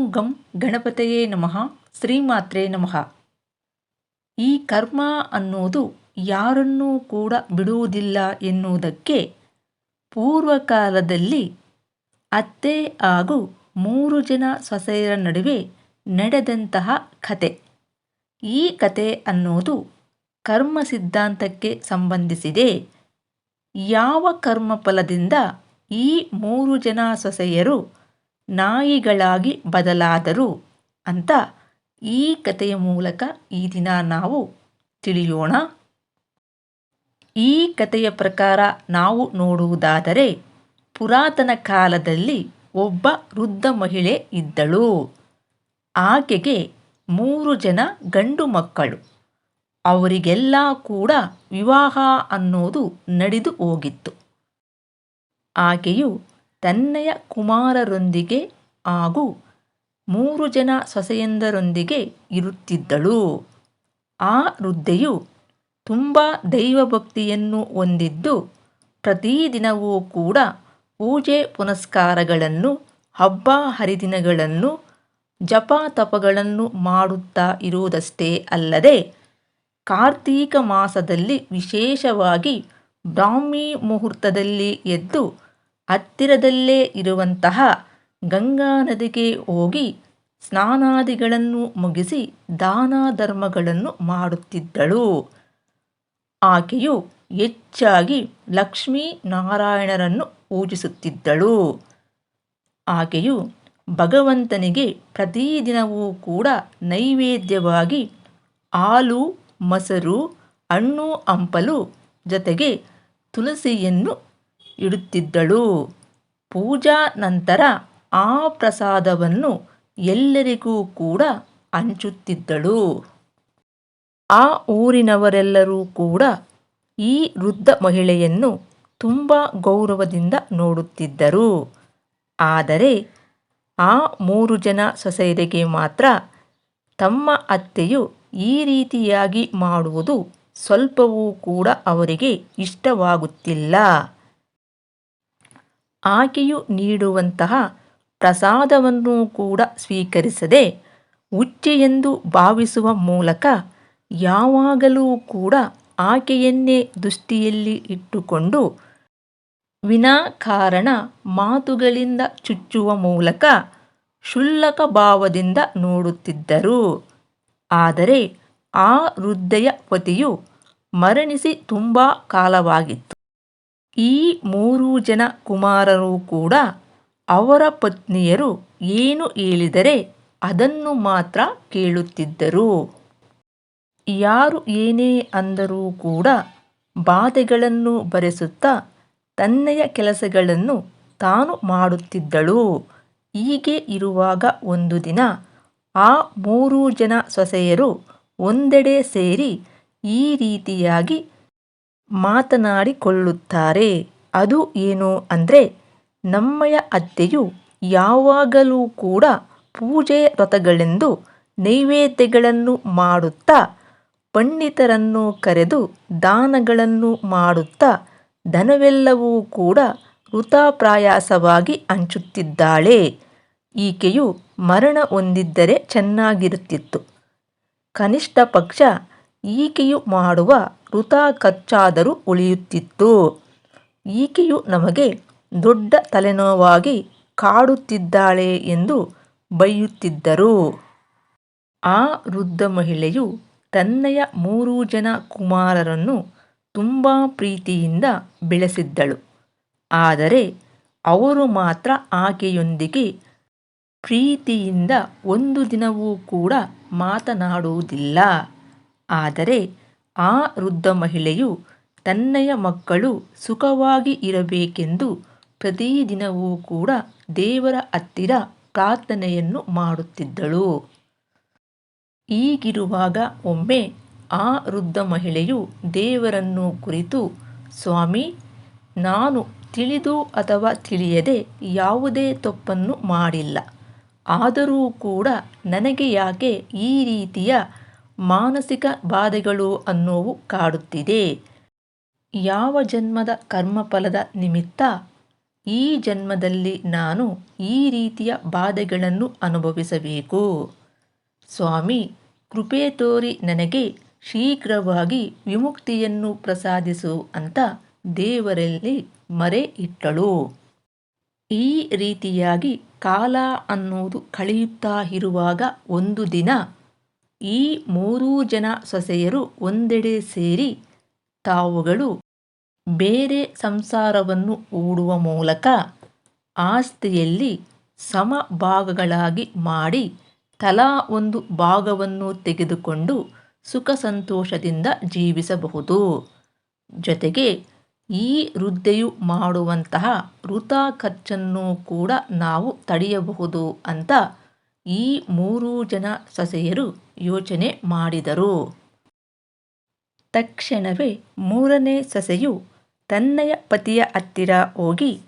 ಓಂ ಗಂ ಗಣಪತಯೇ ನಮಃ ಶ್ರೀಮಾತ್ರೇ ನಮಃ ಈ ಕರ್ಮ ಅನ್ನೋದು ಯಾರನ್ನೂ ಕೂಡ ಬಿಡುವುದಿಲ್ಲ ಎನ್ನುವುದಕ್ಕೆ ಪೂರ್ವಕಾಲದಲ್ಲಿ ಅತ್ತೆ ಹಾಗೂ ಮೂರು ಜನ ಸೊಸೆಯರ ನಡುವೆ ನಡೆದಂತಹ ಕತೆ. ಈ ಕತೆ ಅನ್ನೋದು ಕರ್ಮ ಸಿದ್ಧಾಂತಕ್ಕೆ ಸಂಬಂಧಿಸಿದೆ. ಯಾವ ಕರ್ಮಫಲದಿಂದ ಈ ಮೂರು ಜನ ಸೊಸೆಯರು ನಾಯಿಗಳಾಗಿ ಬದಲಾದರು ಅಂತ ಈ ಕಥೆಯ ಮೂಲಕ ಈ ದಿನ ನಾವು ತಿಳಿಯೋಣ. ಈ ಕಥೆಯ ಪ್ರಕಾರ ನಾವು ನೋಡುವುದಾದರೆ, ಪುರಾತನ ಕಾಲದಲ್ಲಿ ಒಬ್ಬ ವೃದ್ಧ ಮಹಿಳೆ ಇದ್ದಳು. ಆಕೆಗೆ ಮೂರು ಜನ ಗಂಡು ಮಕ್ಕಳು. ಅವರಿಗೆಲ್ಲ ಕೂಡ ವಿವಾಹ ಅನ್ನೋದು ನಡೆದು ಹೋಗಿತ್ತು. ಆಕೆಯು ತನ್ನಯ ಕುಮಾರರೊಂದಿಗೆ ಹಾಗೂ ಮೂರು ಜನ ಸೊಸೆಯಂದರೊಂದಿಗೆ ಇರುತ್ತಿದ್ದಳು. ಆ ವೃದ್ಧೆಯು ತುಂಬ ದೈವಭಕ್ತಿಯನ್ನು ಹೊಂದಿದ್ದು ಪ್ರತಿದಿನವೂ ಕೂಡ ಪೂಜೆ ಪುನಸ್ಕಾರಗಳನ್ನು, ಹಬ್ಬ ಹರಿದಿನಗಳನ್ನು, ಜಪ ತಪಗಳನ್ನು ಮಾಡುತ್ತಾ ಇರುವುದಷ್ಟೇ ಅಲ್ಲದೆ ಕಾರ್ತೀಕ ಮಾಸದಲ್ಲಿ ವಿಶೇಷವಾಗಿ ಬ್ರಾಹ್ಮಿ ಮುಹೂರ್ತದಲ್ಲಿ ಎದ್ದು ಹತ್ತಿರದಲ್ಲೇ ಇರುವಂತಹ ಗಂಗಾ ನದಿಗೆ ಹೋಗಿ ಸ್ನಾನಾದಿಗಳನ್ನು ಮುಗಿಸಿ ದಾನ ಧರ್ಮಗಳನ್ನು ಮಾಡುತ್ತಿದ್ದಳು. ಆಕೆಯು ಹೆಚ್ಚಾಗಿ ಲಕ್ಷ್ಮೀ ನಾರಾಯಣರನ್ನು ಪೂಜಿಸುತ್ತಿದ್ದಳು. ಆಕೆಯು ಭಗವಂತನಿಗೆ ಪ್ರತಿದಿನವೂ ಕೂಡ ನೈವೇದ್ಯವಾಗಿ ಹಾಲು, ಮೊಸರು, ಹಣ್ಣು, ಹಂಪಲು ಜೊತೆಗೆ ತುಳಸಿಯನ್ನು ಇಡುತ್ತಿದ್ದಳು. ಪೂಜಾ ನಂತರ ಆ ಪ್ರಸಾದವನ್ನು ಎಲ್ಲರಿಗೂ ಕೂಡ ಹಂಚುತ್ತಿದ್ದಳು. ಆ ಊರಿನವರೆಲ್ಲರೂ ಕೂಡ ಈ ವೃದ್ಧ ಮಹಿಳೆಯನ್ನು ತುಂಬ ಗೌರವದಿಂದ ನೋಡುತ್ತಿದ್ದರು. ಆದರೆ ಆ ಮೂರು ಜನ ಸೊಸೈರೆಗೆ ಮಾತ್ರ ತಮ್ಮ ಅತ್ತೆಯು ಈ ರೀತಿಯಾಗಿ ಮಾಡುವುದು ಸ್ವಲ್ಪವೂ ಕೂಡ ಅವರಿಗೆ ಇಷ್ಟವಾಗುತ್ತಿಲ್ಲ. ಆಕೆಯು ನೀಡುವಂತಹ ಪ್ರಸಾದವನ್ನು ಕೂಡ ಸ್ವೀಕರಿಸದೆ ಉಚ್ಚೆಯೆಂದು ಭಾವಿಸುವ ಮೂಲಕ ಯಾವಾಗಲೂ ಕೂಡ ಆಕೆಯನ್ನೇ ದೃಷ್ಟಿಯಲ್ಲಿ ಇಟ್ಟುಕೊಂಡು ವಿನಾಕಾರಣ ಮಾತುಗಳಿಂದ ಚುಚ್ಚುವ ಮೂಲಕ ಕ್ಷುಲ್ಲಕ ಭಾವದಿಂದ ನೋಡುತ್ತಿದ್ದರು. ಆದರೆ ಆ ವೃದ್ಧೆಯ ಪತಿಯು ಮರಣಿಸಿ ತುಂಬ ಕಾಲವಾಗಿತ್ತು. ಈ ಮೂರು ಜನ ಕುಮಾರರು ಕೂಡ ಅವರ ಪತ್ನಿಯರು ಏನು ಹೇಳಿದರೆ ಅದನ್ನು ಮಾತ್ರ ಕೇಳುತ್ತಿದ್ದರು. ಯಾರು ಏನೇ ಅಂದರೂ ಕೂಡ ಬಾಧೆಗಳನ್ನು ಬರೆಸುತ್ತಾ ತನ್ನೆಯ ಕೆಲಸಗಳನ್ನು ತಾನು ಮಾಡುತ್ತಿದ್ದಳು. ಹೀಗೆ ಇರುವಾಗ ಒಂದು ದಿನ ಆ ಮೂರು ಜನ ಸೊಸೆಯರು ಒಂದೆಡೆ ಸೇರಿ ಈ ರೀತಿಯಾಗಿ ಮಾತನಾಡಿಕೊಳ್ಳುತ್ತಾರೆ. ಅದು ಏನು ಅಂದರೆ, ನಮ್ಮಯ ಅತ್ತೆಯು ಯಾವಾಗಲೂ ಕೂಡ ಪೂಜೆ ವ್ರತಗಳೆಂದು ನೈವೇದ್ಯಗಳನ್ನು ಮಾಡುತ್ತಾ, ಪಂಡಿತರನ್ನು ಕರೆದು ದಾನಗಳನ್ನು ಮಾಡುತ್ತಾ, ಧನವೆಲ್ಲವೂ ಕೂಡ ವೃಥಾಪ್ರಯಾಸವಾಗಿ ಹಂಚುತ್ತಿದ್ದಾಳೆ. ಈಕೆಯು ಮರಣ ಹೊಂದಿದ್ದರೆ ಚೆನ್ನಾಗಿರುತ್ತಿತ್ತು. ಕನಿಷ್ಠ ಪಕ್ಷ ಈಕೆಯು ಮಾಡುವ ವೃಥಾ ಖರ್ಚಾದರೂ ಉಳಿಯುತ್ತಿತ್ತು. ಈಕೆಯು ನಮಗೆ ದೊಡ್ಡ ತಲೆನೋವಾಗಿ ಕಾಡುತ್ತಿದ್ದಾಳೆ ಎಂದು ಬೈಯುತ್ತಿದ್ದರು. ಆ ವೃದ್ಧ ಮಹಿಳೆಯು ತನ್ನಯ ಮೂರು ಜನ ಕುಮಾರರನ್ನು ತುಂಬ ಪ್ರೀತಿಯಿಂದ ಬೆಳೆಸಿದ್ದಳು. ಆದರೆ ಅವರು ಮಾತ್ರ ಆಕೆಯೊಂದಿಗೆ ಪ್ರೀತಿಯಿಂದ ಒಂದು ದಿನವೂ ಕೂಡ ಮಾತನಾಡುವುದಿಲ್ಲ. ಆದರೆ ಆ ವೃದ್ಧ ಮಹಿಳೆಯು ತನ್ನಯ ಮಕ್ಕಳು ಸುಖವಾಗಿ ಇರಬೇಕೆಂದು ಪ್ರತಿದಿನವೂ ಕೂಡ ದೇವರ ಹತ್ತಿರ ಪ್ರಾರ್ಥನೆಯನ್ನು ಮಾಡುತ್ತಿದ್ದಳು. ಹೀಗಿರುವಾಗ ಒಮ್ಮೆ ಆ ವೃದ್ಧ ಮಹಿಳೆಯು ದೇವರನ್ನು ಕುರಿತು, ಸ್ವಾಮಿ, ನಾನು ತಿಳಿದು ಅಥವಾ ತಿಳಿಯದೆ ಯಾವುದೇ ತಪ್ಪನ್ನು ಮಾಡಿಲ್ಲ. ಆದರೂ ಕೂಡ ನನಗೆ ಯಾಕೆ ಈ ರೀತಿಯ ಮಾನಸಿಕ ಬಾಧೆಗಳು ಅನ್ನೋವು ಕಾಡುತ್ತಿದೆ. ಯಾವ ಜನ್ಮದ ಕರ್ಮಫಲದ ನಿಮಿತ್ತ ಈ ಜನ್ಮದಲ್ಲಿ ನಾನು ಈ ರೀತಿಯ ಬಾಧೆಗಳನ್ನು ಅನುಭವಿಸಬೇಕು? ಸ್ವಾಮಿ, ಕೃಪೆ ತೋರಿ ನನಗೆ ಶೀಘ್ರವಾಗಿ ವಿಮುಕ್ತಿಯನ್ನು ಪ್ರಸಾದಿಸು ಅಂತ ದೇವರಲ್ಲಿ ಮರೆ ಇಟ್ಟಳು. ಈ ರೀತಿಯಾಗಿ ಕಾಲ ಅನ್ನುವುದು ಕಳೆಯುತ್ತಾ ಇರುವಾಗ ಒಂದು ದಿನ ಈ ಮೂರೂ ಜನ ಸೊಸೆಯರು ಒಂದೆಡೆ ಸೇರಿ ತಾವುಗಳು ಬೇರೆ ಸಂಸಾರವನ್ನು ಹೂಡುವ ಮೂಲಕ ಆಸ್ತಿಯಲ್ಲಿ ಸಮ ಭಾಗಗಳಾಗಿ ಮಾಡಿ ತಲಾ ಒಂದು ಭಾಗವನ್ನು ತೆಗೆದುಕೊಂಡು ಸುಖ ಸಂತೋಷದಿಂದ ಜೀವಿಸಬಹುದು. ಜೊತೆಗೆ ಈ ವೃದ್ಧೆಯು ಮಾಡುವಂತಹ ವೃಥಾ ಖರ್ಚನ್ನು ಕೂಡ ನಾವು ತಡೆಯಬಹುದು ಅಂತ ಈ ಮೂರೂ ಜನ ಸೊಸೆಯರು ಯೋಚನೆ ಮಾಡಿದರು. ತಕ್ಷಣವೇ ಮೂರನೇ ಸೊಸೆಯು ತನ್ನಯ ಪತಿಯ ಹತ್ತಿರ ಹೋಗಿ,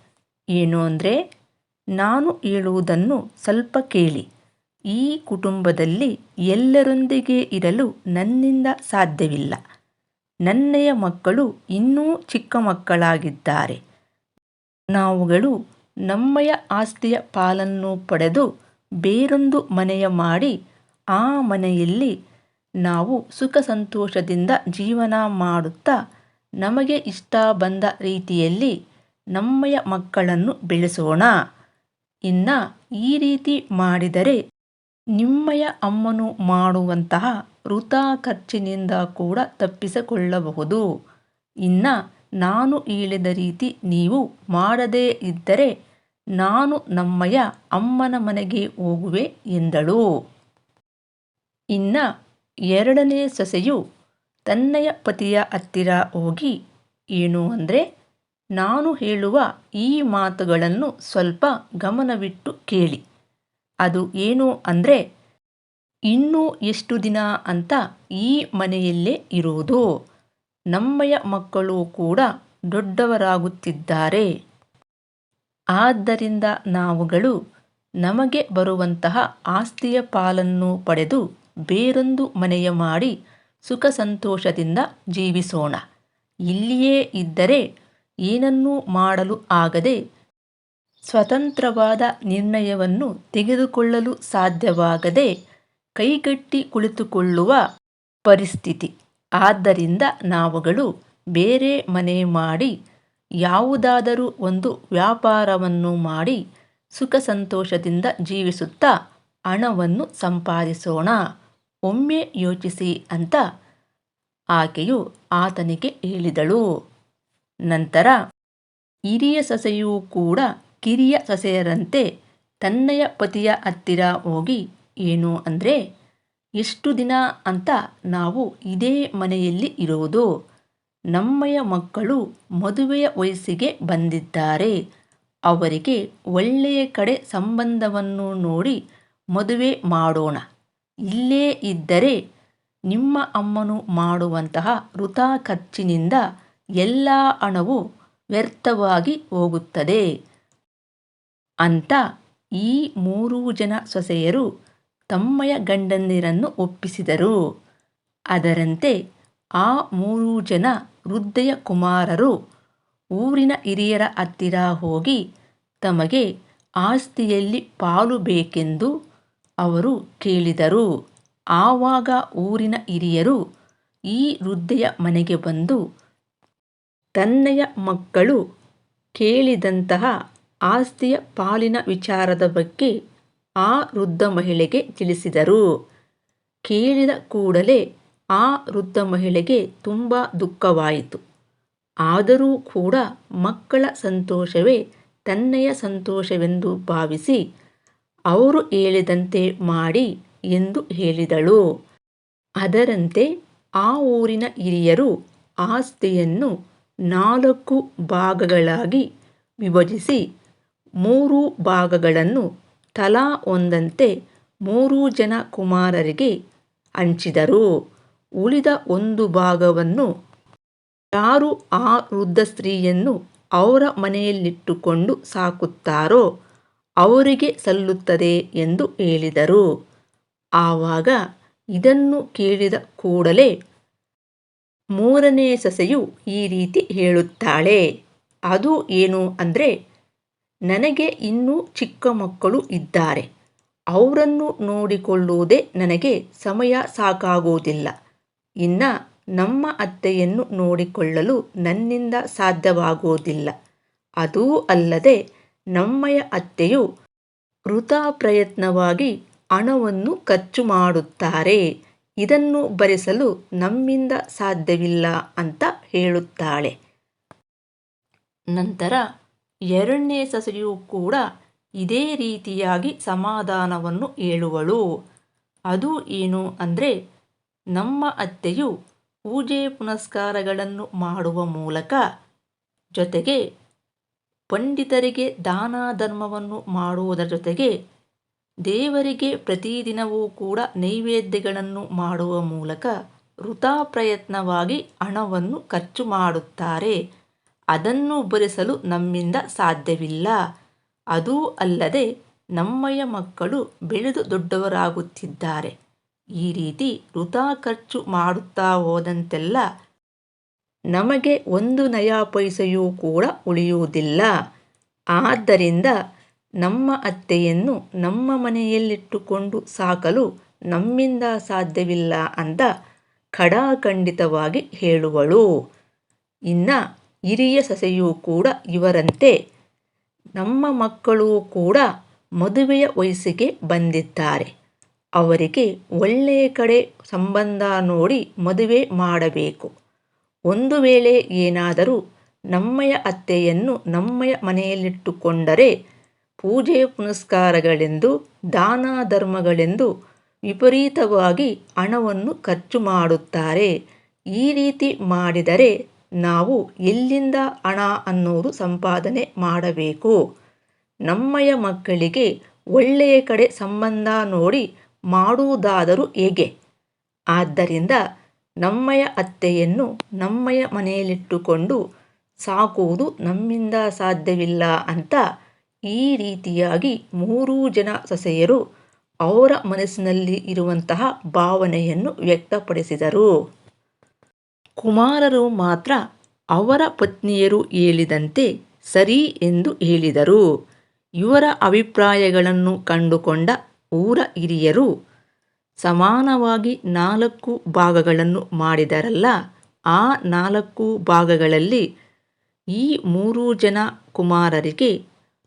ಏನು ಅಂದರೆ, ನಾನು ಹೇಳುವುದನ್ನು ಸ್ವಲ್ಪ ಕೇಳಿ. ಈ ಕುಟುಂಬದಲ್ಲಿ ಎಲ್ಲರೊಂದಿಗೆ ಇರಲು ನನ್ನಿಂದ ಸಾಧ್ಯವಿಲ್ಲ. ನನ್ನಯ ಮಕ್ಕಳು ಇನ್ನೂ ಚಿಕ್ಕ ಮಕ್ಕಳಾಗಿದ್ದಾರೆ. ನಾವುಗಳು ನಮ್ಮಯ ಆಸ್ತಿಯ ಪಾಲನ್ನು ಪಡೆದು ಬೇರೊಂದು ಮನೆಯ ಮಾಡಿ ಆ ಮನೆಯಲ್ಲಿ ನಾವು ಸುಖ ಸಂತೋಷದಿಂದ ಜೀವನ ಮಾಡುತ್ತಾ ನಮಗೆ ಇಷ್ಟ ಬಂದ ರೀತಿಯಲ್ಲಿ ನಮ್ಮಯ ಮಕ್ಕಳನ್ನು ಬೆಳೆಸೋಣ. ಇನ್ನು ಈ ರೀತಿ ಮಾಡಿದರೆ ನಿಮ್ಮಯ ಅಮ್ಮನು ಮಾಡುವಂತಹ ವೃಥಾ ಖರ್ಚಿನಿಂದ ಕೂಡ ತಪ್ಪಿಸಿಕೊಳ್ಳಬಹುದು. ಇನ್ನು ನಾನು ಹೇಳಿದ ರೀತಿ ನೀವು ಮಾಡದೇ ಇದ್ದರೆ ನಾನು ನಮ್ಮಯ ಅಮ್ಮನ ಮನೆಗೆ ಹೋಗುವೆ ಎಂದಳು. ಇನ್ನ ಎರಡನೇ ಸೊಸೆಯು ತನ್ನಯ ಪತಿಯ ಹತ್ತಿರ ಹೋಗಿ ಏನು ಅಂದರೆ, ನಾನು ಹೇಳುವ ಈ ಮಾತುಗಳನ್ನು ಸ್ವಲ್ಪ ಗಮನವಿಟ್ಟು ಕೇಳಿ. ಅದು ಏನು ಅಂದರೆ, ಇನ್ನೂ ಎಷ್ಟು ದಿನ ಅಂತ ಈ ಮನೆಯಲ್ಲೇ ಇರೋದು. ನಮ್ಮಯ ಮಕ್ಕಳು ಕೂಡ ದೊಡ್ಡವರಾಗುತ್ತಿದ್ದಾರೆ. ಆದ್ದರಿಂದ ನಾವುಗಳು ನಮಗೆ ಬರುವಂತಹ ಆಸ್ತಿಯ ಪಾಲನ್ನು ಪಡೆದು ಬೇರೊಂದು ಮನೆಯ ಮಾಡಿ ಸುಖ ಸಂತೋಷದಿಂದ ಜೀವಿಸೋಣ. ಇಲ್ಲಿಯೇ ಇದ್ದರೆ ಏನನ್ನೂ ಮಾಡಲು ಆಗದೆ ಸ್ವತಂತ್ರವಾದ ನಿರ್ಣಯವನ್ನು ತೆಗೆದುಕೊಳ್ಳಲು ಸಾಧ್ಯವಾಗದೆ ಕೈಗಟ್ಟಿ ಕುಳಿತುಕೊಳ್ಳುವ ಪರಿಸ್ಥಿತಿ. ಆದ್ದರಿಂದ ನಾವುಗಳು ಬೇರೆ ಮನೆ ಮಾಡಿ ಯಾವುದಾದರೂ ಒಂದು ವ್ಯಾಪಾರವನ್ನು ಮಾಡಿ ಸುಖ ಸಂತೋಷದಿಂದ ಜೀವಿಸುತ್ತಾ ಹಣವನ್ನು ಸಂಪಾದಿಸೋಣ, ಒಮ್ಮೆ ಯೋಚಿಸಿ ಅಂತ ಆಕೆಯು ಆತನಿಗೆ ಹೇಳಿದಳು. ನಂತರ ಹಿರಿಯ ಸೊಸೆಯೂ ಕೂಡ ಕಿರಿಯ ಸೊಸೆಯರಂತೆ ತನ್ನಯ ಪತಿಯ ಹತ್ತಿರ ಹೋಗಿ, ಏನು ಅಂದರೆ, ಎಷ್ಟು ದಿನ ಅಂತ ನಾವು ಇದೇ ಮನೆಯಲ್ಲಿ ಇರುವುದು ನಮ್ಮಯ ಮಕ್ಕಳು ಮದುವೆಯ ವಯಸ್ಸಿಗೆ ಬಂದಿದ್ದಾರೆ. ಅವರಿಗೆ ಒಳ್ಳೆಯ ಕಡೆ ಸಂಬಂಧವನ್ನು ನೋಡಿ ಮದುವೆ ಮಾಡೋಣ. ಇಲ್ಲೇ ಇದ್ದರೆ ನಿಮ್ಮ ಅಮ್ಮನು ಮಾಡುವಂತಹ ವೃಥಾ ಖರ್ಚಿನಿಂದ ಎಲ್ಲ ಹಣವು ವ್ಯರ್ಥವಾಗಿ ಹೋಗುತ್ತದೆ ಅಂತ ಈ ಮೂರೂ ಜನ ಸೊಸೆಯರು ತಮ್ಮಯ ಗಂಡಂದಿರನ್ನು ಒಪ್ಪಿಸಿದರು. ಅದರಂತೆ ಆ ಮೂರೂ ಜನ ವೃದ್ಧೆಯ ಕುಮಾರರು ಊರಿನ ಹಿರಿಯರ ಹತ್ತಿರ ಹೋಗಿ ತಮಗೆ ಆಸ್ತಿಯಲ್ಲಿ ಪಾಲು ಬೇಕೆಂದು ಅವರು ಕೇಳಿದರು. ಆವಾಗ ಊರಿನ ಹಿರಿಯರು ಈ ವೃದ್ಧೆಯ ಮನೆಗೆ ಬಂದು ತನ್ನಯ ಮಕ್ಕಳು ಕೇಳಿದಂತಹ ಆಸ್ತಿಯ ಪಾಲಿನ ವಿಚಾರದ ಬಗ್ಗೆ ಆ ವೃದ್ಧ ಮಹಿಳೆಗೆ ತಿಳಿಸಿದರು. ಕೇಳಿದ ಕೂಡಲೇ ಆ ವೃದ್ಧ ಮಹಿಳೆಗೆ ತುಂಬ ದುಃಖವಾಯಿತು. ಆದರೂ ಕೂಡ ಮಕ್ಕಳ ಸಂತೋಷವೇ ತನ್ನೆಯ ಸಂತೋಷವೆಂದು ಭಾವಿಸಿ ಅವರು ಹೇಳಿದಂತೆ ಮಾಡಿ ಎಂದು ಹೇಳಿದಳು. ಅದರಂತೆ ಆ ಊರಿನ ಹಿರಿಯರು ಆಸ್ತಿಯನ್ನು ನಾಲ್ಕು ಭಾಗಗಳಾಗಿ ವಿಭಜಿಸಿ ಮೂರು ಭಾಗಗಳನ್ನು ತಲಾ ಒಂದಂತೆ ಮೂರು ಜನ ಕುಮಾರರಿಗೆ ಹಂಚಿದರು. ಉಳಿದ ಒಂದು ಭಾಗವನ್ನು ಯಾರು ಆ ವೃದ್ಧ ಸ್ತ್ರೀಯನ್ನು ಅವರ ಮನೆಯಲ್ಲಿಟ್ಟುಕೊಂಡು ಸಾಕುತ್ತಾರೋ ಅವರಿಗೆ ಸಲ್ಲುತ್ತದೆ ಎಂದು ಹೇಳಿದರು. ಆವಾಗ ಇದನ್ನು ಕೇಳಿದ ಕೂಡಲೇ ಮೂರನೇ ಸಸೆಯು ಈ ರೀತಿ ಹೇಳುತ್ತಾಳೆ, ಅದು ಏನು ಅಂದರೆ, ನನಗೆ ಇನ್ನೂ ಚಿಕ್ಕ ಮಕ್ಕಳು ಇದ್ದಾರೆ. ಅವರನ್ನು ನೋಡಿಕೊಳ್ಳುವುದೇ ನನಗೆ ಸಮಯ ಸಾಕಾಗುವುದಿಲ್ಲ. ಇನ್ನು ನಮ್ಮ ಅತ್ತೆಯನ್ನು ನೋಡಿಕೊಳ್ಳಲು ನನ್ನಿಂದ ಸಾಧ್ಯವಾಗುವುದಿಲ್ಲ. ಅದೂ ಅಲ್ಲದೆ ನಮ್ಮಯ ಅತ್ತೆಯು ವೃಥಾ ಪ್ರಯತ್ನವಾಗಿ ಹಣವನ್ನು ಖರ್ಚು ಮಾಡುತ್ತಾರೆ. ಇದನ್ನು ಭರಿಸಲು ನಮ್ಮಿಂದ ಸಾಧ್ಯವಿಲ್ಲ ಅಂತ ಹೇಳುತ್ತಾಳೆ. ನಂತರ ಎರಡನೇ ಸಸಿಯು ಕೂಡ ಇದೇ ರೀತಿಯಾಗಿ ಸಮಾಧಾನವನ್ನು ಹೇಳುವಳು. ಅದು ಏನು ಅಂದರೆ ನಮ್ಮ ಅತ್ತೆಯು ಪೂಜೆ ಪುನಸ್ಕಾರಗಳನ್ನು ಮಾಡುವ ಮೂಲಕ ಜೊತೆಗೆ ಪಂಡಿತರಿಗೆ ದಾನ ಧರ್ಮವನ್ನು ಮಾಡುವುದರ ಜೊತೆಗೆ ದೇವರಿಗೆ ಪ್ರತಿದಿನವೂ ಕೂಡ ನೈವೇದ್ಯಗಳನ್ನು ಮಾಡುವ ಮೂಲಕ ವೃಥಾ ಪ್ರಯತ್ನವಾಗಿ ಹಣವನ್ನು ಖರ್ಚು ಮಾಡುತ್ತಾರೆ. ಅದನ್ನು ಭರಿಸಲು ನಮ್ಮಿಂದ ಸಾಧ್ಯವಿಲ್ಲ. ಅದೂ ಅಲ್ಲದೆ ನಮ್ಮಯ ಮಕ್ಕಳು ಬೆಳೆದು ದೊಡ್ಡವರಾಗುತ್ತಿದ್ದಾರೆ. ಈ ರೀತಿ ವೃಥಾ ಖರ್ಚು ಮಾಡುತ್ತಾ ಹೋದಂತೆಲ್ಲ ನಮಗೆ ಒಂದು ನಯಾ ಪೈಸೆಯೂ ಕೂಡ ಉಳಿಯುವುದಿಲ್ಲ. ಆದ್ದರಿಂದ ನಮ್ಮ ಅತ್ತೆಯನ್ನು ನಮ್ಮ ಮನೆಯಲ್ಲಿಟ್ಟುಕೊಂಡು ಸಾಕಲು ನಮ್ಮಿಂದ ಸಾಧ್ಯವಿಲ್ಲ ಅಂತ ಖಡಾಖಂಡಿತವಾಗಿ ಹೇಳುವಳು. ಇನ್ನು ಹಿರಿಯ ಸೊಸೆಯೂ ಕೂಡ ಇವರಂತೆ. ನಮ್ಮ ಮಕ್ಕಳು ಕೂಡ ಮದುವೆಯ ವಯಸ್ಸಿಗೆ ಬಂದಿದ್ದಾರೆ. ಅವರಿಗೆ ಒಳ್ಳೆಯ ಕಡೆ ಸಂಬಂಧ ನೋಡಿ ಮದುವೆ ಮಾಡಬೇಕು. ಒಂದು ವೇಳೆ ಏನಾದರೂ ನಮ್ಮಯ ಅತ್ತೆಯನ್ನು ನಮ್ಮಯ ಮನೆಯಲ್ಲಿಟ್ಟುಕೊಂಡರೆ ಪೂಜೆ ಪುನಸ್ಕಾರಗಳೆಂದು, ದಾನ ಧರ್ಮಗಳೆಂದು ವಿಪರೀತವಾಗಿ ಹಣವನ್ನು ಖರ್ಚು ಮಾಡುತ್ತಾರೆ. ಈ ರೀತಿ ಮಾಡಿದರೆ ನಾವು ಎಲ್ಲಿಂದ ಹಣ ಅನ್ನೋದು ಸಂಪಾದನೆ ಮಾಡಬೇಕು. ನಮ್ಮಯ ಮಕ್ಕಳಿಗೆ ಒಳ್ಳೆಯ ಕಡೆ ಸಂಬಂಧ ನೋಡಿ ಮಾಡುವುದಾದರೂ ಹೇಗೆ? ಆದ್ದರಿಂದ ನಮ್ಮಯ ಅತ್ತೆಯನ್ನು ನಮ್ಮಯ ಮನೆಯಲ್ಲಿಟ್ಟುಕೊಂಡು ಸಾಕುವುದು ನಮ್ಮಿಂದ ಸಾಧ್ಯವಿಲ್ಲ ಅಂತ ಈ ರೀತಿಯಾಗಿ ಮೂರೂ ಜನ ಸೊಸೆಯರು ಅವರ ಮನಸ್ಸಿನಲ್ಲಿ ಇರುವಂತಹ ಭಾವನೆಯನ್ನು ವ್ಯಕ್ತಪಡಿಸಿದರು. ಕುಮಾರರು ಮಾತ್ರ ಅವರ ಪತ್ನಿಯರು ಹೇಳಿದಂತೆ ಸರಿ ಎಂದು ಹೇಳಿದರು. ಇವರ ಅಭಿಪ್ರಾಯಗಳನ್ನು ಕಂಡುಕೊಂಡ ಊರ ಹಿರಿಯರು ಸಮಾನವಾಗಿ ನಾಲ್ಕು ಭಾಗಗಳನ್ನು ಮಾಡಿದರಲ್ಲ, ಆ ನಾಲ್ಕು ಭಾಗಗಳಲ್ಲಿ ಈ ಮೂರು ಜನ ಕುಮಾರರಿಗೆ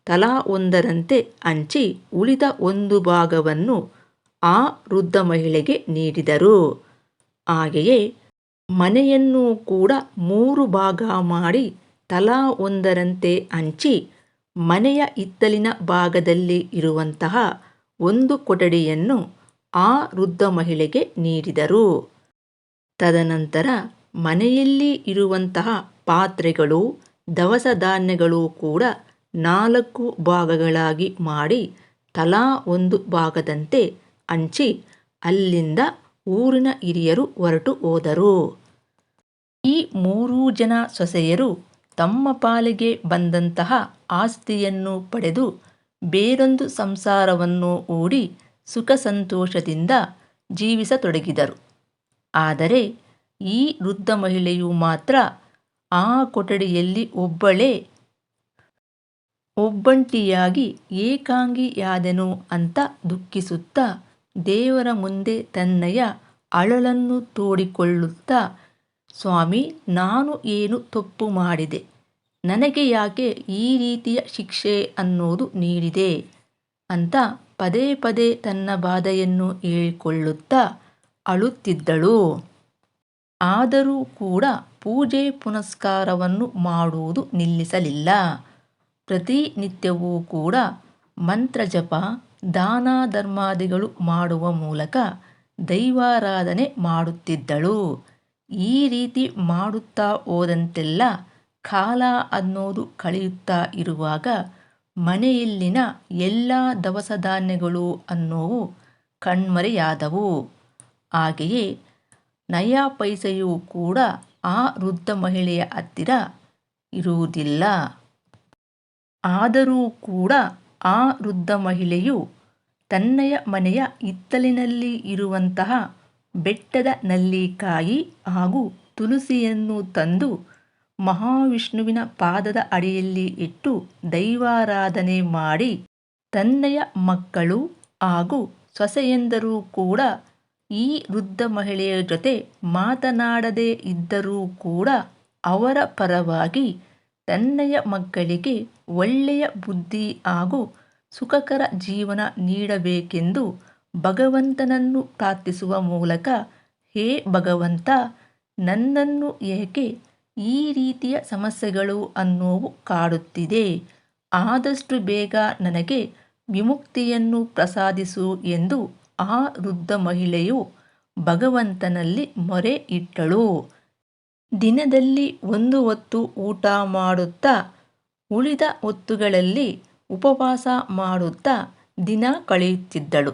ತಲಾ ಒಂದರಂತೆ ಹಂಚಿ ಉಳಿದ ಒಂದು ಭಾಗವನ್ನು ಆ ವೃದ್ಧ ಮಹಿಳೆಗೆ ನೀಡಿದರು. ಹಾಗೆಯೇ ಮನೆಯನ್ನು ಕೂಡ ಮೂರು ಭಾಗ ಮಾಡಿ ತಲಾ ಒಂದರಂತೆ ಹಂಚಿ ಮನೆಯ ಇತ್ತಲಿನ ಭಾಗದಲ್ಲಿ ಇರುವಂತಹ ಒಂದು ಕೊಠಡಿಯನ್ನು ಆ ವೃದ್ಧ ಮಹಿಳೆಗೆ ನೀಡಿದರು. ತದನಂತರ ಮನೆಯಲ್ಲಿ ಇರುವಂತಹ ಪಾತ್ರೆಗಳು ದವಸ ಧಾನ್ಯಗಳು ಕೂಡ ನಾಲ್ಕು ಭಾಗಗಳಾಗಿ ಮಾಡಿ ತಲಾ ಒಂದು ಭಾಗದಂತೆ ಹಂಚಿ ಅಲ್ಲಿಂದ ಊರಿನ ಹಿರಿಯರು ಹೊರಟು ಹೋದರು. ಈ ಮೂರೂ ಜನ ಸೊಸೆಯರು ತಮ್ಮ ಪಾಲಿಗೆ ಬಂದಂತಹ ಆಸ್ತಿಯನ್ನು ಪಡೆದು ಬೇರೊಂದು ಸಂಸಾರವನ್ನು ಓಡಿ ಸುಖ ಸಂತೋಷದಿಂದ ಜೀವಿಸತೊಡಗಿದರು. ಆದರೆ ಈ ವೃದ್ಧ ಮಹಿಳೆಯು ಮಾತ್ರ ಆ ಕೊಠಡಿಯಲ್ಲಿ ಒಬ್ಬಳೇ ಒಬ್ಬಂಟಿಯಾಗಿ ಏಕಾಂಗಿಯಾದೆನು ಅಂತ ದುಃಖಿಸುತ್ತಾ ದೇವರ ಮುಂದೆ ತನ್ನಯ ಅಳಲನ್ನು ತೋಡಿಕೊಳ್ಳುತ್ತಾ, ಸ್ವಾಮಿ, ನಾನು ಏನು ತಪ್ಪು ಮಾಡಿದೆ? ನನಗೆ ಯಾಕೆ ಈ ರೀತಿಯ ಶಿಕ್ಷೆ ಅನ್ನೋದು ನೀಡಿದೆ? ಅಂತ ಪದೇ ಪದೇ ತನ್ನ ಬಾಧೆಯನ್ನು ಹೇಳಿಕೊಳ್ಳುತ್ತಾ ಅಳುತ್ತಿದ್ದಳು. ಆದರೂ ಕೂಡ ಪೂಜೆ ಪುನಸ್ಕಾರವನ್ನು ಮಾಡುವುದು ನಿಲ್ಲಿಸಲಿಲ್ಲ. ಪ್ರತಿನಿತ್ಯವೂ ಕೂಡ ಮಂತ್ರ ಜಪ, ದಾನ ಧರ್ಮಾದಿಗಳು ಮಾಡುವ ಮೂಲಕ ದೈವಾರಾಧನೆ ಮಾಡುತ್ತಿದ್ದಳು. ಈ ರೀತಿ ಮಾಡುತ್ತಾ ಹೋದಂತೆಲ್ಲ ಕಾಲ ಅನ್ನೋದು ಕಳೆಯುತ್ತಾ ಇರುವಾಗ ಮನೆಯಲ್ಲಿನ ಎಲ್ಲ ದವಸ ಧಾನ್ಯಗಳು ಅನ್ನೋವು ಕಣ್ಮರೆಯಾದವು. ಹಾಗೆಯೇ ನಯಾ ಪೈಸೆಯೂ ಕೂಡ ಆ ವೃದ್ಧ ಮಹಿಳೆಯ ಹತ್ತಿರ ಇರುವುದಿಲ್ಲ. ಆದರೂ ಕೂಡ ಆ ವೃದ್ಧ ಮಹಿಳೆಯು ತನ್ನಯ ಮನೆಯ ಹಿತ್ತಲಿನಲ್ಲಿ ಇರುವಂತಹ ಬೆಟ್ಟದ ನಲ್ಲಿಕಾಯಿ ಹಾಗೂ ತುಳಸಿಯನ್ನು ತಂದು ಮಹಾವಿಷ್ಣುವಿನ ಪಾದದ ಅಡಿಯಲ್ಲಿ ಇಟ್ಟು ದೈವಾರಾಧನೆ ಮಾಡಿ ತನ್ನಯ ಮಕ್ಕಳು ಹಾಗೂ ಸೊಸೆಯೆಂದರೂ ಕೂಡ ಈ ವೃದ್ಧ ಮಹಿಳೆಯ ಜೊತೆ ಮಾತನಾಡದೇ ಇದ್ದರೂ ಕೂಡ ಅವರ ಪರವಾಗಿ ತನ್ನಯ ಮಕ್ಕಳಿಗೆ ಒಳ್ಳೆಯ ಬುದ್ಧಿ ಹಾಗೂ ಸುಖಕರ ಜೀವನ ನೀಡಬೇಕೆಂದು ಭಗವಂತನನ್ನು ಪ್ರಾರ್ಥಿಸುವ ಮೂಲಕ, ಹೇ ಭಗವಂತ, ನನ್ನನ್ನು ಏಕೆ ಈ ರೀತಿಯ ಸಮಸ್ಯೆಗಳು ಅನ್ನೋವು ಕಾಡುತ್ತಿದೆ. ಆದಷ್ಟು ಬೇಗ ನನಗೆ ವಿಮುಕ್ತಿಯನ್ನು ಪ್ರಸಾದಿಸು ಎಂದು ಆ ವೃದ್ಧ ಮಹಿಳೆಯು ಭಗವಂತನಲ್ಲಿ ಮೊರೆ ಇಟ್ಟಳು. ದಿನದಲ್ಲಿ ಒಂದು ಹೊತ್ತು ಊಟ ಮಾಡುತ್ತಾ, ಉಳಿದ ಹೊತ್ತುಗಳಲ್ಲಿ ಉಪವಾಸ ಮಾಡುತ್ತಾ ದಿನ ಕಳೆಯುತ್ತಿದ್ದಳು.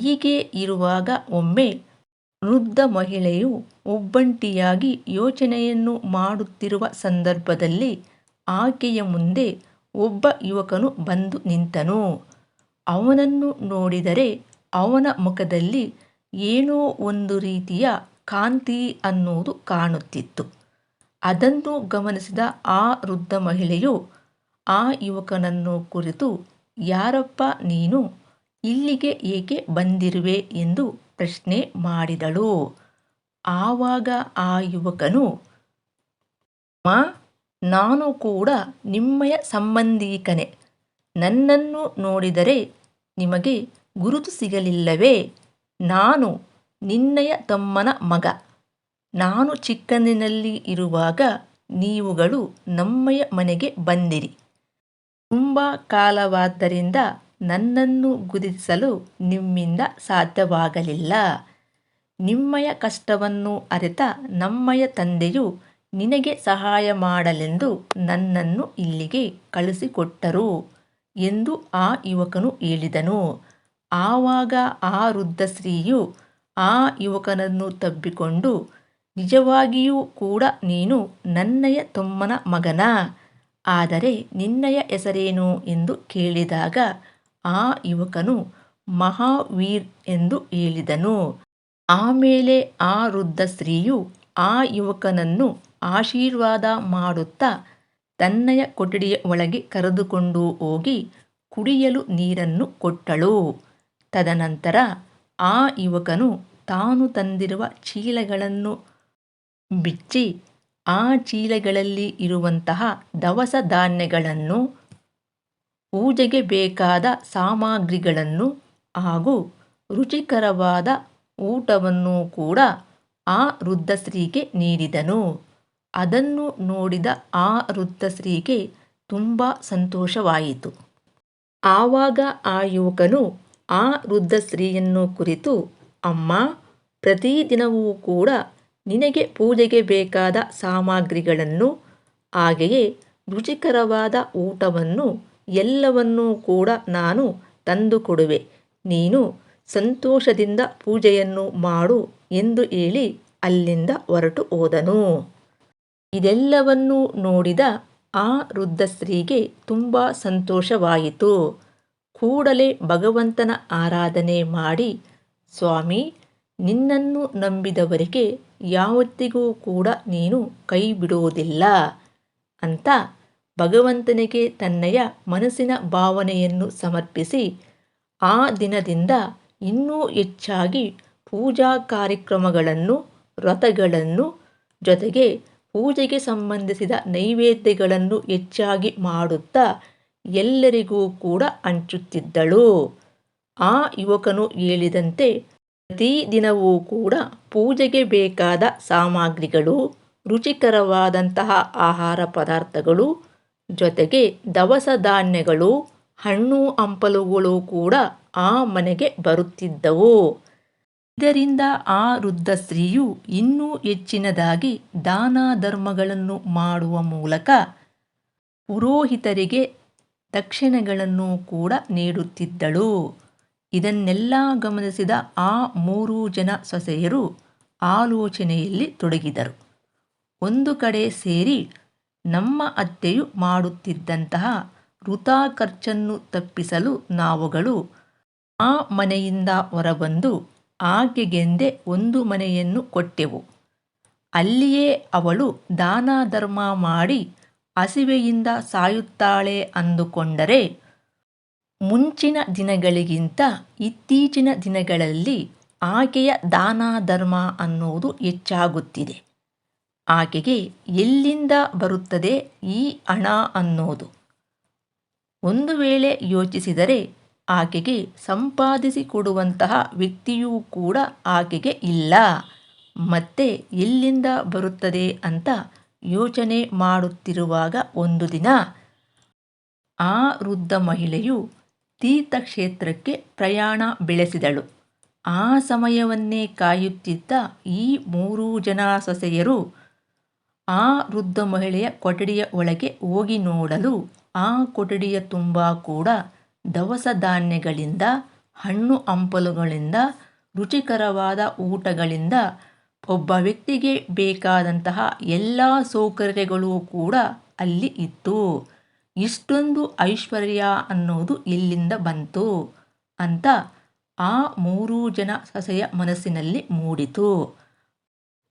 ಹೀಗೆ ಇರುವಾಗ ಒಮ್ಮೆ ವೃದ್ಧ ಮಹಿಳೆಯು ಒಬ್ಬಂಟಿಯಾಗಿ ಯೋಚನೆಯನ್ನು ಮಾಡುತ್ತಿರುವ ಸಂದರ್ಭದಲ್ಲಿ ಆಕೆಯ ಮುಂದೆ ಒಬ್ಬ ಯುವಕನು ಬಂದು ನಿಂತನು. ಅವನನ್ನು ನೋಡಿದರೆ ಅವನ ಮುಖದಲ್ಲಿ ಏನೋ ಒಂದು ರೀತಿಯ ಕಾಂತಿ ಅನ್ನುವುದು ಕಾಣುತ್ತಿತ್ತು. ಅದನ್ನು ಗಮನಿಸಿದ ಆ ವೃದ್ಧ ಮಹಿಳೆಯು, ಆ ಯುವಕನನ್ನು ಕುರಿತು ಯಾರಪ್ಪ ನೀನು? ಇಲ್ಲಿಗೆ ಏಕೆ ಬಂದಿರುವೆ? ಎಂದು ಪ್ರಶ್ನೆ ಮಾಡಿದಳು. ಆವಾಗ ಆ ಯುವಕನು ಮಾ ನಾನು ಕೂಡ ನಿಮ್ಮಯ ಸಂಬಂಧಿಕನೆ. ನನ್ನನ್ನು ನೋಡಿದರೆ ನಿಮಗೆ ಗುರುತು ಸಿಗಲಿಲ್ಲವೇ? ನಾನು ನಿನ್ನಯ ತಮ್ಮನ ಮಗ. ನಾನು ಚಿಕ್ಕಂದಿನಲ್ಲಿ ಇರುವಾಗ ನೀವುಗಳು ನಮ್ಮಯ ಮನೆಗೆ ಬಂದಿರಿ. ತುಂಬ ಕಾಲವಾದ್ದರಿಂದ ನನ್ನನ್ನು ಗುರುತಿಸಲು ನಿಮ್ಮಿಂದ ಸಾಧ್ಯವಾಗಲಿಲ್ಲ. ನಿಮ್ಮಯ ಕಷ್ಟವನ್ನು ಅರಿತ ನಮ್ಮಯ ತಂದೆಯು ನಿನಗೆ ಸಹಾಯ ಮಾಡಲೆಂದು ನನ್ನನ್ನು ಇಲ್ಲಿಗೆ ಕಳಿಸಿಕೊಟ್ಟರು ಎಂದು ಆ ಯುವಕನು ಹೇಳಿದನು. ಆವಾಗ ಆ ವೃದ್ಧ ಸ್ತ್ರೀಯು ಆ ಯುವಕನನ್ನು ತಬ್ಬಿಕೊಂಡು, ನಿಜವಾಗಿಯೂ ಕೂಡ ನೀನು ನನ್ನಯ ತಮ್ಮನ ಮಗನ? ಆದರೆ ನಿನ್ನಯ ಹೆಸರೇನು? ಎಂದು ಕೇಳಿದಾಗ ಆ ಯುವಕನು ಮಹಾವೀರ್ ಎಂದು ಹೇಳಿದನು. ಆಮೇಲೆ ಆ ವೃದ್ಧ ಸ್ತ್ರೀಯು ಆ ಯುವಕನನ್ನು ಆಶೀರ್ವಾದ ಮಾಡುತ್ತಾ ತನ್ನಯ ಕೊಠಡಿಯ ಒಳಗೆ ಕರೆದುಕೊಂಡು ಹೋಗಿ ಕುಡಿಯಲು ನೀರನ್ನು ಕೊಟ್ಟಳು. ತದನಂತರ ಆ ಯುವಕನು ತಾನು ತಂದಿರುವ ಚೀಲಗಳನ್ನು ಬಿಚ್ಚಿ ಆ ಚೀಲಗಳಲ್ಲಿ ಇರುವಂತಹ ದವಸ ಧಾನ್ಯಗಳನ್ನು, ಪೂಜೆಗೆ ಬೇಕಾದ ಸಾಮಗ್ರಿಗಳನ್ನು ಹಾಗೂ ರುಚಿಕರವಾದ ಊಟವನ್ನು ಕೂಡ ಆ ವೃದ್ಧಶ್ರೀಗೆ ನೀಡಿದನು. ಅದನ್ನು ನೋಡಿದ ಆ ವೃದ್ಧಶ್ರೀಗೆ ತುಂಬ ಸಂತೋಷವಾಯಿತು. ಆವಾಗ ಆ ಯುವಕನು ಆ ವೃದ್ಧಶ್ರೀಯನ್ನು ಕುರಿತು, ಅಮ್ಮ, ಪ್ರತಿದಿನವೂ ಕೂಡ ನಿನಗೆ ಪೂಜೆಗೆ ಬೇಕಾದ ಸಾಮಗ್ರಿಗಳನ್ನು, ಹಾಗೆಯೇ ರುಚಿಕರವಾದ ಊಟವನ್ನು ಎಲ್ಲವನ್ನೂ ಕೂಡ ನಾನು ತಂದುಕೊಡುವೆ. ನೀನು ಸಂತೋಷದಿಂದ ಪೂಜೆಯನ್ನು ಮಾಡು ಎಂದು ಹೇಳಿ ಅಲ್ಲಿಂದ ಹೊರಟು ಹೋದನು. ಇದೆಲ್ಲವನ್ನೂ ನೋಡಿದ ಆ ವೃದ್ಧ ಸ್ತ್ರೀಗೆ ತುಂಬ ಸಂತೋಷವಾಯಿತು. ಕೂಡಲೇ ಭಗವಂತನ ಆರಾಧನೆ ಮಾಡಿ, ಸ್ವಾಮಿ, ನಿನ್ನನ್ನು ನಂಬಿದವರಿಗೆ ಯಾವತ್ತಿಗೂ ಕೂಡ ನೀನು ಕೈ ಬಿಡುವುದಿಲ್ಲ ಅಂತ ಭಗವಂತನಿಗೆ ತನ್ನಯ ಮನಸ್ಸಿನ ಭಾವನೆಯನ್ನು ಸಮರ್ಪಿಸಿ, ಆ ದಿನದಿಂದ ಇನ್ನೂ ಹೆಚ್ಚಾಗಿ ಪೂಜಾ ಕಾರ್ಯಕ್ರಮಗಳನ್ನು, ವ್ರತಗಳನ್ನು ಜೊತೆಗೆ ಪೂಜೆಗೆ ಸಂಬಂಧಿಸಿದ ನೈವೇದ್ಯಗಳನ್ನು ಹೆಚ್ಚಾಗಿ ಮಾಡುತ್ತಾ ಎಲ್ಲರಿಗೂ ಕೂಡ ಹಂಚುತ್ತಿದ್ದಳು. ಆ ಯುವಕನು ಹೇಳಿದಂತೆ ಪ್ರತಿದಿನವೂ ಕೂಡ ಪೂಜೆಗೆ ಬೇಕಾದ ಸಾಮಗ್ರಿಗಳು, ರುಚಿಕರವಾದಂತಹ ಆಹಾರ ಪದಾರ್ಥಗಳು ಜೊತೆಗೆ ದವಸ ಧಾನ್ಯಗಳು, ಹಣ್ಣು, ಹಂಪಲುಗಳು ಕೂಡ ಆ ಮನೆಗೆ ಬರುತ್ತಿದ್ದವು. ಇದರಿಂದ ಆ ವೃದ್ಧ ಸ್ತ್ರೀಯು ಇನ್ನೂ ಹೆಚ್ಚಿನದಾಗಿ ದಾನ ಧರ್ಮಗಳನ್ನು ಮಾಡುವ ಮೂಲಕ ಪುರೋಹಿತರಿಗೆ ದಕ್ಷಿಣೆಗಳನ್ನು ಕೂಡ ನೀಡುತ್ತಿದ್ದಳು. ಇದನ್ನೆಲ್ಲ ಗಮನಿಸಿದ ಆ ಮೂರು ಜನ ಸೊಸೆಯರು ಆಲೋಚನೆಯಲ್ಲಿ ತೊಡಗಿದರು. ಒಂದು ಕಡೆ ಸೇರಿ ನಮ್ಮ ಅತ್ತೆಯು ಮಾಡುತ್ತಿದ್ದಂತಹ ವೃಥಾ ಖರ್ಚನ್ನು ತಪ್ಪಿಸಲು ನಾವುಗಳು ಆ ಮನೆಯಿಂದ ಹೊರಬಂದು ಆಕೆಗೆಂದೇ ಒಂದು ಮನೆಯನ್ನು ಕೊಟ್ಟೆವು. ಅಲ್ಲಿಯೇ ಅವಳು ದಾನ ಧರ್ಮ ಮಾಡಿ ಹಸಿವೆಯಿಂದ ಸಾಯುತ್ತಾಳೆ ಅಂದುಕೊಂಡರೆ ಮುಂಚಿನ ದಿನಗಳಿಗಿಂತ ಇತ್ತೀಚಿನ ದಿನಗಳಲ್ಲಿ ಆಕೆಯ ದಾನ ಧರ್ಮ ಅನ್ನುವುದು ಹೆಚ್ಚಾಗುತ್ತಿದೆ. ಆಕೆಗೆ ಎಲ್ಲಿಂದ ಬರುತ್ತದೆ ಈ ಹಣ ಅನ್ನೋದು. ಒಂದು ವೇಳೆ ಯೋಚಿಸಿದರೆ ಆಕೆಗೆ ಸಂಪಾದಿಸಿ ಕೊಡುವಂತಹ ವ್ಯಕ್ತಿಯೂ ಕೂಡ ಆಕೆಗೆ ಇಲ್ಲ. ಮತ್ತೆ ಎಲ್ಲಿಂದ ಬರುತ್ತದೆ ಅಂತ ಯೋಚನೆ ಮಾಡುತ್ತಿರುವಾಗ ಒಂದು ದಿನ ಆ ವೃದ್ಧ ಮಹಿಳೆಯು ತೀರ್ಥಕ್ಷೇತ್ರಕ್ಕೆ ಪ್ರಯಾಣ ಬೆಳೆಸಿದಳು. ಆ ಸಮಯವನ್ನೇ ಕಾಯುತ್ತಿದ್ದ ಈ ಮೂರೂ ಜನ ಸೊಸೆಯರು ಆ ವೃದ್ಧ ಮಹಿಳೆಯ ಕೊಠಡಿಯ ಒಳಗೆ ಹೋಗಿ ನೋಡಲು ಆ ಕೊಠಡಿಯ ತುಂಬ ಕೂಡ ದವಸ ಧಾನ್ಯಗಳಿಂದ, ಹಣ್ಣು ಹಂಪಲುಗಳಿಂದ, ರುಚಿಕರವಾದ ಊಟಗಳಿಂದ ಒಬ್ಬ ವ್ಯಕ್ತಿಗೆ ಬೇಕಾದಂತಹ ಎಲ್ಲ ಸೌಕರ್ಯಗಳು ಕೂಡ ಅಲ್ಲಿ ಇತ್ತು. ಇಷ್ಟೊಂದು ಐಶ್ವರ್ಯ ಅನ್ನೋದು ಎಲ್ಲಿಂದ ಬಂತು ಅಂತ ಆ ಮೂರೂ ಜನ ಸೊಸೆಯ ಮನಸ್ಸಿನಲ್ಲಿ ಮೂಡಿತು.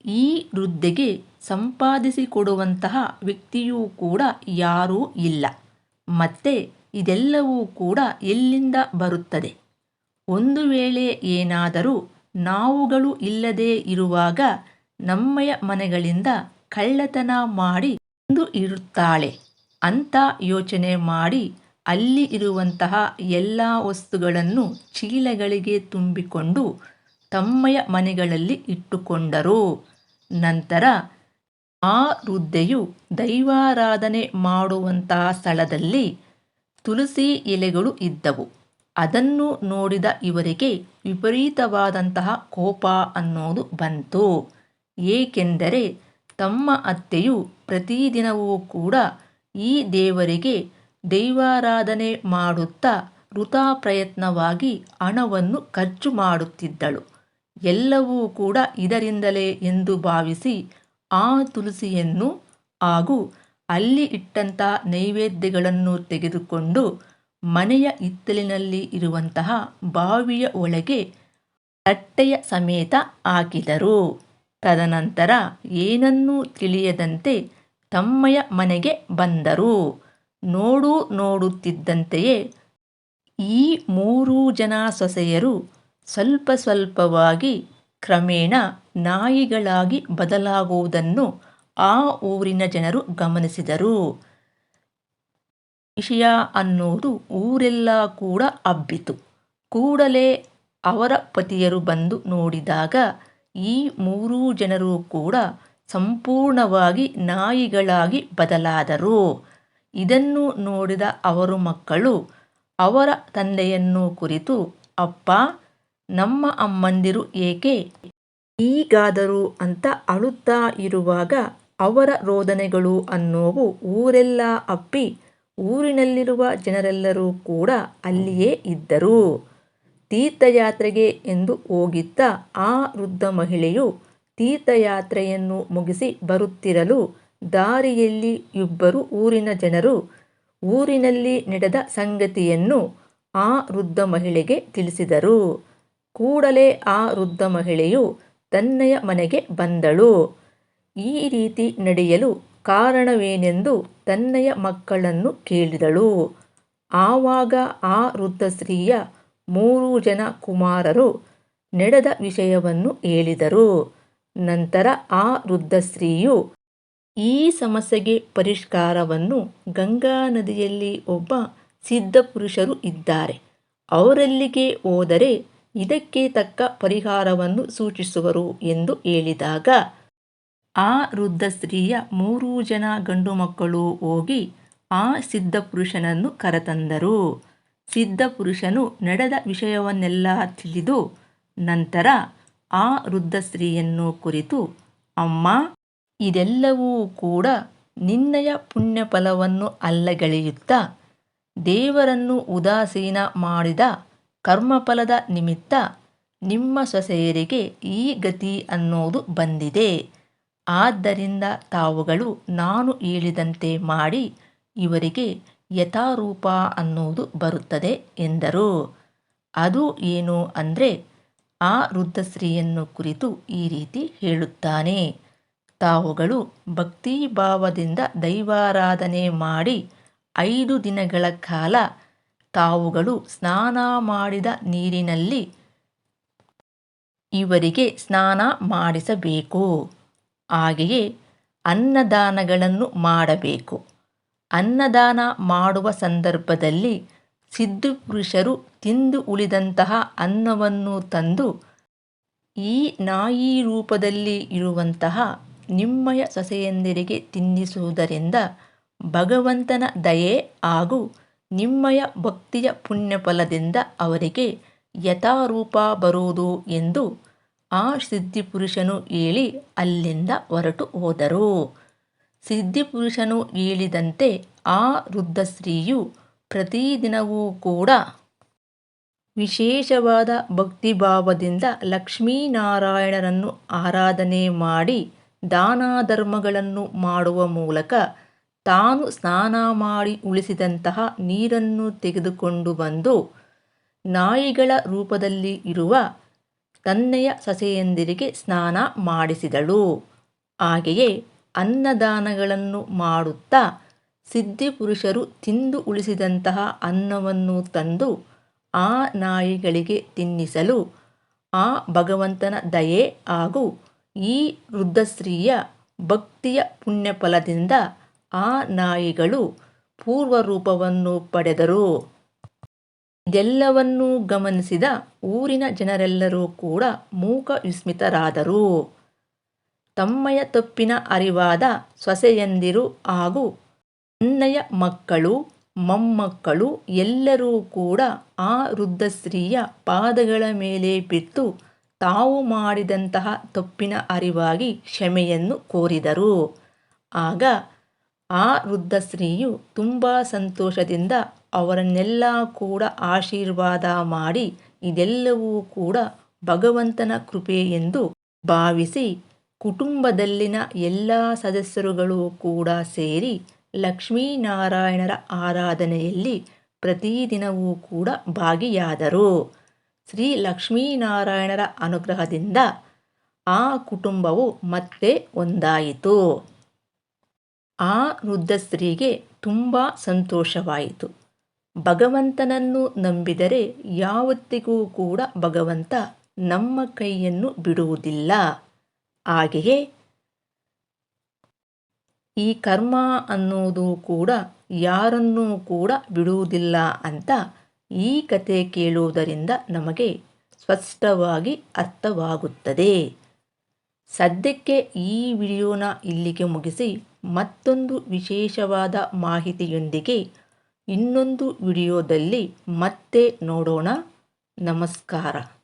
ಈ ವೃದ್ಧೆಗೆ ಸಂಪಾದಿಸಿಕೊಡುವಂತಹ ವ್ಯಕ್ತಿಯೂ ಕೂಡ ಯಾರೂ ಇಲ್ಲ. ಮತ್ತೆ ಇದೆಲ್ಲವೂ ಕೂಡ ಎಲ್ಲಿಂದ ಬರುತ್ತದೆ? ಒಂದು ವೇಳೆ ಏನಾದರೂ ನಾವುಗಳು ಇಲ್ಲದೇ ಇರುವಾಗ ನಮ್ಮಯ ಮನೆಗಳಿಂದ ಕಳ್ಳತನ ಮಾಡಿ ಬಂದು ಇರುತ್ತಾಳೆ ಅಂತ ಯೋಚನೆ ಮಾಡಿ ಅಲ್ಲಿ ಇರುವಂತಹ ಎಲ್ಲ ವಸ್ತುಗಳನ್ನು ಚೀಲಗಳಿಗೆ ತುಂಬಿಕೊಂಡು ತಮ್ಮಯ ಮನೆಗಳಲ್ಲಿ ಇಟ್ಟುಕೊಂಡರು. ನಂತರ ಆ ವೃದ್ಧೆಯು ದೈವಾರಾಧನೆ ಮಾಡುವಂತಹ ಸ್ಥಳದಲ್ಲಿ ತುಳಸಿ ಎಲೆಗಳು ಇದ್ದವು. ಅದನ್ನು ನೋಡಿದ ಇವರಿಗೆ ವಿಪರೀತವಾದಂತಹ ಕೋಪ ಅನ್ನೋದು ಬಂತು. ಏಕೆಂದರೆ ತಮ್ಮ ಅತ್ತೆಯು ಪ್ರತಿದಿನವೂ ಕೂಡ ಈ ದೇವರಿಗೆ ದೈವಾರಾಧನೆ ಮಾಡುತ್ತಾ ವೃಥಾ ಪ್ರಯತ್ನವಾಗಿ ಹಣವನ್ನು ಖರ್ಚು ಮಾಡುತ್ತಿದ್ದಳು. ಎಲ್ಲವೂ ಕೂಡ ಇದರಿಂದಲೇ ಎಂದು ಭಾವಿಸಿ ಆ ತುಳಸಿಯನ್ನು ಹಾಗೂ ಅಲ್ಲಿ ಇಟ್ಟಂಥ ನೈವೇದ್ಯಗಳನ್ನು ತೆಗೆದುಕೊಂಡು ಮನೆಯ ಹಿತ್ತಲಿನಲ್ಲಿ ಇರುವಂತಹ ಬಾವಿಯ ಒಳಗೆ ತಟ್ಟೆಯ ಸಮೇತ ಹಾಕಿದರು. ತದನಂತರ ಏನನ್ನೂ ತಿಳಿಯದಂತೆ ತಮ್ಮಯ ಮನೆಗೆ ಬಂದರು. ನೋಡು ನೋಡುತ್ತಿದ್ದಂತೆಯೇ ಈ ಮೂರೂ ಜನ ಸೊಸೆಯರು ಸ್ವಲ್ಪ ಸ್ವಲ್ಪವಾಗಿ ಕ್ರಮೇಣ ನಾಯಿಗಳಾಗಿ ಬದಲಾಗುವುದನ್ನು ಆ ಊರಿನ ಜನರು ಗಮನಿಸಿದರು. ವಿಷಯ ಅನ್ನೋದು ಊರೆಲ್ಲ ಕೂಡ ಹಬ್ಬಿತು. ಕೂಡಲೇ ಅವರ ಪತಿಯರು ಬಂದು ನೋಡಿದಾಗ ಈ ಮೂರೂ ಜನರು ಕೂಡ ಸಂಪೂರ್ಣವಾಗಿ ನಾಯಿಗಳಾಗಿ ಬದಲಾದರು. ಇದನ್ನು ನೋಡಿದ ಅವರು ಮಕ್ಕಳು, ಅವರ ತಂದೆಯನ್ನು ಕುರಿತು, ಅಪ್ಪ, ನಮ್ಮ ಅಮ್ಮಂದಿರು ಏಕೆ ಈಗಾದರೂ ಅಂತ ಅಳುತ್ತಾ ಇರುವಾಗ ಅವರ ರೋದನೆಗಳು ಅನ್ನೋವು ಊರೆಲ್ಲ ಅಪ್ಪಿ, ಊರಿನಲ್ಲಿರುವ ಜನರೆಲ್ಲರೂ ಕೂಡ ಅಲ್ಲಿಯೇ ಇದ್ದರು. ತೀರ್ಥಯಾತ್ರೆಗೆ ಎಂದು ಹೋಗಿದ್ದ ಆ ವೃದ್ಧ ಮಹಿಳೆಯು ತೀರ್ಥಯಾತ್ರೆಯನ್ನು ಮುಗಿಸಿ ಬರುತ್ತಿರಲು ದಾರಿಯಲ್ಲಿ ಇಬ್ಬರು ಊರಿನ ಜನರು ಊರಿನಲ್ಲಿ ನಡೆದ ಸಂಗತಿಯನ್ನು ಆ ವೃದ್ಧ ಮಹಿಳೆಗೆ ತಿಳಿಸಿದರು. ಕೂಡಲೇ ಆ ವೃದ್ಧ ಮಹಿಳೆಯು ತನ್ನಯ ಮನೆಗೆ ಬಂದಳು. ಈ ರೀತಿ ನಡೆಯಲು ಕಾರಣವೇನೆಂದು ತನ್ನಯ ಮಕ್ಕಳನ್ನು ಕೇಳಿದಳು. ಆವಾಗ ಆ ವೃದ್ಧ ಸ್ತ್ರೀಯ ಮೂರು ಜನ ಕುಮಾರರು ನಡೆದ ವಿಷಯವನ್ನು ಹೇಳಿದರು. ನಂತರ ಆ ವೃದ್ಧ ಸ್ತ್ರೀಯು ಈ ಸಮಸ್ಯೆಗೆ ಪರಿಷ್ಕಾರವನ್ನು ಗಂಗಾ ನದಿಯಲ್ಲಿ ಒಬ್ಬ ಸಿದ್ಧ ಪುರುಷರು ಇದ್ದಾರೆ. ಅವರಲ್ಲಿಗೆ ಹೋದರೆ ಇದಕ್ಕೆ ತಕ್ಕ ಪರಿಹಾರವನ್ನು ಸೂಚಿಸುವರು ಎಂದು ಹೇಳಿದಾಗ ಆ ವೃದ್ಧ ಸ್ತ್ರೀಯ ಮೂರೂ ಜನ ಗಂಡು ಮಕ್ಕಳು ಹೋಗಿ ಆ ಸಿದ್ಧ ಪುರುಷನನ್ನು ಕರೆತಂದರು. ಸಿದ್ಧ ಪುರುಷನು ನಡೆದ ವಿಷಯವನ್ನೆಲ್ಲ ತಿಳಿದು ನಂತರ ಆ ವೃದ್ಧ ಸ್ತ್ರೀಯನ್ನು ಕುರಿತು, ಅಮ್ಮ, ಇದೆಲ್ಲವೂ ಕೂಡ ನಿನ್ನಯ ಪುಣ್ಯ ಫಲವನ್ನು ಅಲ್ಲಗಳೆಯುತ್ತಾ, ದೇವರನ್ನು ಉದಾಸೀನ ಮಾಡಿದ ಕರ್ಮಫಲದ ನಿಮಿತ್ತ ನಿಮ್ಮ ಸೊಸೆಯರಿಗೆ ಈ ಗತಿ ಅನ್ನೋದು ಬಂದಿದೆ. ಆದ್ದರಿಂದ ತಾವುಗಳು ನಾನು ಹೇಳಿದಂತೆ ಮಾಡಿ ಇವರಿಗೆ ಯಥಾರೂಪ ಅನ್ನುವುದು ಬರುತ್ತದೆ ಎಂದರು. ಅದು ಏನು ಅಂದರೆ ಆ ವೃದ್ಧಶ್ರೀಯನ್ನು ಕುರಿತು ಈ ರೀತಿ ಹೇಳುತ್ತಾನೆ. ತಾವುಗಳು ಭಕ್ತಿಭಾವದಿಂದ ದೈವಾರಾಧನೆ ಮಾಡಿ ಐದು ದಿನಗಳ ಕಾಲ ತಾವುಗಳು ಸ್ನಾನ ಮಾಡಿದ ನೀರಿನಲ್ಲಿ ಇವರಿಗೆ ಸ್ನಾನ ಮಾಡಿಸಬೇಕು. ಹಾಗೆಯೇ ಅನ್ನದಾನಗಳನ್ನು ಮಾಡಬೇಕು. ಅನ್ನದಾನ ಮಾಡುವ ಸಂದರ್ಭದಲ್ಲಿ ಸಿದ್ಧಪುರುಷರು ತಿಂದು ಉಳಿದಂತಹ ಅನ್ನವನ್ನು ತಂದು ಈ ನಾಯಿ ರೂಪದಲ್ಲಿ ಇರುವಂತಹ ನಿಮ್ಮಯ ಸೊಸೆಯಂದಿರಿಗೆ ತಿನ್ನಿಸುವುದರಿಂದ ಭಗವಂತನ ದಯೆ ಹಾಗೂ ನಿಮ್ಮಯ ಭಕ್ತಿಯ ಪುಣ್ಯಫಲದಿಂದ ಅವರಿಗೆ ಯಥಾರೂಪ ಬರುವುದು ಎಂದು ಆ ಸಿದ್ಧಿಪುರುಷನು ಹೇಳಿ ಅಲ್ಲಿಂದ ಹೊರಟು ಹೋದರು. ಸಿದ್ಧಿಪುರುಷನು ಹೇಳಿದಂತೆ ಆ ವೃದ್ಧ ಸ್ತ್ರೀಯು ಪ್ರತಿದಿನವೂ ಕೂಡ ವಿಶೇಷವಾದ ಭಕ್ತಿಭಾವದಿಂದ ಲಕ್ಷ್ಮೀನಾರಾಯಣರನ್ನು ಆರಾಧನೆ ಮಾಡಿ ದಾನ ಧರ್ಮಗಳನ್ನು ಮಾಡುವ ಮೂಲಕ ತಾನು ಸ್ನಾನ ಮಾಡಿ ಉಳಿಸಿದಂತಹ ನೀರನ್ನು ತೆಗೆದುಕೊಂಡು ಬಂದು ನಾಯಿಗಳ ರೂಪದಲ್ಲಿ ಇರುವ ತನ್ನೆಯ ಸಸೆಯಂದಿರಿಗೆ ಸ್ನಾನ ಮಾಡಿಸಿದಳು. ಹಾಗೆಯೇ ಅನ್ನದಾನಗಳನ್ನು ಮಾಡುತ್ತಾ ಸಿದ್ಧಿಪುರುಷರು ತಿಂದು ಉಳಿಸಿದಂತಹ ಅನ್ನವನ್ನು ತಂದು ಆ ನಾಯಿಗಳಿಗೆ ತಿನ್ನಿಸಲು ಆ ಭಗವಂತನ ದಯೆ ಹಾಗೂ ಈ ವೃದ್ಧಶ್ರೀಯ ಭಕ್ತಿಯ ಪುಣ್ಯಫಲದಿಂದ ಆ ನಾಯಿಗಳು ಪೂರ್ವರೂಪವನ್ನು ಪಡೆದರು. ಇದೆಲ್ಲವನ್ನೂ ಗಮನಿಸಿದ ಊರಿನ ಜನರೆಲ್ಲರೂ ಕೂಡ ಮೂಕ ವಿಸ್ಮಿತರಾದರು ತಮ್ಮಯ ತಪ್ಪಿನ ಅರಿವಾದ ಸೊಸೆಯಂದಿರು ಹಾಗೂ ಅಣ್ಣಯ ಮಕ್ಕಳು, ಮೊಮ್ಮಕ್ಕಳು ಎಲ್ಲರೂ ಕೂಡ ಆ ವೃದ್ಧ ಸ್ತ್ರೀಯ ಪಾದಗಳ ಮೇಲೆ ಬಿದ್ದು ತಾವು ಮಾಡಿದಂತಹ ತಪ್ಪಿನ ಅರಿವಾಗಿ ಕ್ಷಮೆಯನ್ನು ಕೋರಿದರು. ಆಗ ಆ ವೃದ್ಧ ಸ್ತ್ರೀಯು ತುಂಬ ಸಂತೋಷದಿಂದ ಅವರನ್ನೆಲ್ಲ ಕೂಡ ಆಶೀರ್ವಾದ ಮಾಡಿ ಇದೆಲ್ಲವೂ ಕೂಡ ಭಗವಂತನ ಕೃಪೆ ಎಂದು ಭಾವಿಸಿ ಕುಟುಂಬದಲ್ಲಿನ ಎಲ್ಲ ಸದಸ್ಯರುಗಳು ಕೂಡ ಸೇರಿ ಲಕ್ಷ್ಮೀನಾರಾಯಣರ ಆರಾಧನೆಯಲ್ಲಿ ಪ್ರತಿದಿನವೂ ಕೂಡ ಭಾಗಿಯಾದರು. ಶ್ರೀ ಲಕ್ಷ್ಮೀನಾರಾಯಣರ ಅನುಗ್ರಹದಿಂದ ಆ ಕುಟುಂಬವು ಮತ್ತೆ ಒಂದಾಯಿತು. ಆ ವೃದ್ಧ ಸ್ತ್ರೀಗೆ ತುಂಬ ಸಂತೋಷವಾಯಿತು. ಭಗವಂತನನ್ನು ನಂಬಿದರೆ ಯಾವತ್ತಿಗೂ ಕೂಡ ಭಗವಂತ ನಮ್ಮ ಕೈಯನ್ನು ಬಿಡುವುದಿಲ್ಲ. ಹಾಗೆಯೇ ಈ ಕರ್ಮ ಅನ್ನೋದು ಕೂಡ ಯಾರನ್ನೂ ಕೂಡ ಬಿಡುವುದಿಲ್ಲ ಅಂತ ಈ ಕತೆ ಕೇಳುವುದರಿಂದ ನಮಗೆ ಸ್ಪಷ್ಟವಾಗಿ ಅರ್ಥವಾಗುತ್ತದೆ. ಸದ್ಯಕ್ಕೆ ಈ ವಿಡಿಯೋನ ಇಲ್ಲಿಗೆ ಮುಗಿಸಿ ಮತ್ತೊಂದು ವಿಶೇಷವಾದ ಮಾಹಿತಿಯೊಂದಿಗೆ ಇನ್ನೊಂದು ವಿಡಿಯೋದಲ್ಲಿ ಮತ್ತೆ ನೋಡೋಣ. ನಮಸ್ಕಾರ.